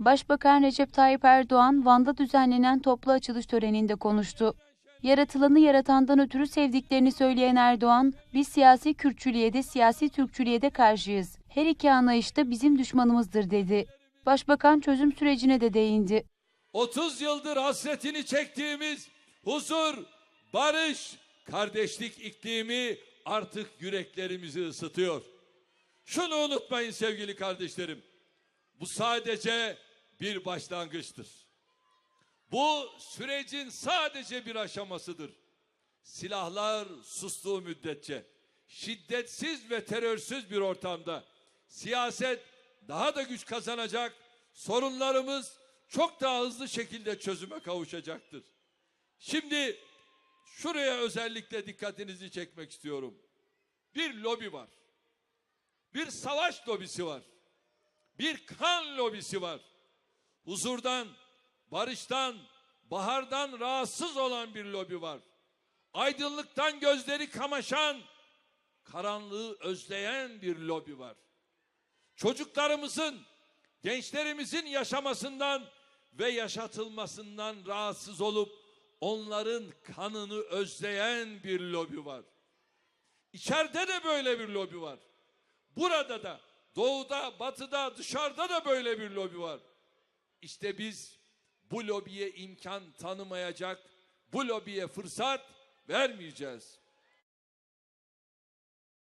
Başbakan Recep Tayyip Erdoğan, Van'da düzenlenen toplu açılış töreninde konuştu. Yaratılanı yaratandan ötürü sevdiklerini söyleyen Erdoğan, biz siyasi Kürtçülüğe de siyasi Türkçülüğe de karşıyız. Her iki anlayış da bizim düşmanımızdır dedi. Başbakan çözüm sürecine de değindi. 30 yıldır hasretini çektiğimiz huzur, barış, kardeşlik iklimi artık yüreklerimizi ısıtıyor. Şunu unutmayın sevgili kardeşlerim. Bu sadece bir başlangıçtır. Bu sürecin sadece bir aşamasıdır. Silahlar sustuğu müddetçe şiddetsiz ve terörsüz bir ortamda siyaset daha da güç kazanacak, sorunlarımız çok daha hızlı şekilde çözüme kavuşacaktır. Şimdi şuraya özellikle dikkatinizi çekmek istiyorum. Bir lobi var. Bir savaş lobisi var. Bir kan lobisi var. Huzurdan, barıştan, bahardan rahatsız olan bir lobi var. Aydınlıktan gözleri kamaşan, karanlığı özleyen bir lobi var. Çocuklarımızın, gençlerimizin yaşamasından ve yaşatılmasından rahatsız olup onların kanını özleyen bir lobi var. İçeride de böyle bir lobi var. Burada da, doğuda, batıda, dışarıda da böyle bir lobi var. İşte biz bu lobiye imkan tanımayacak, bu lobiye fırsat vermeyeceğiz.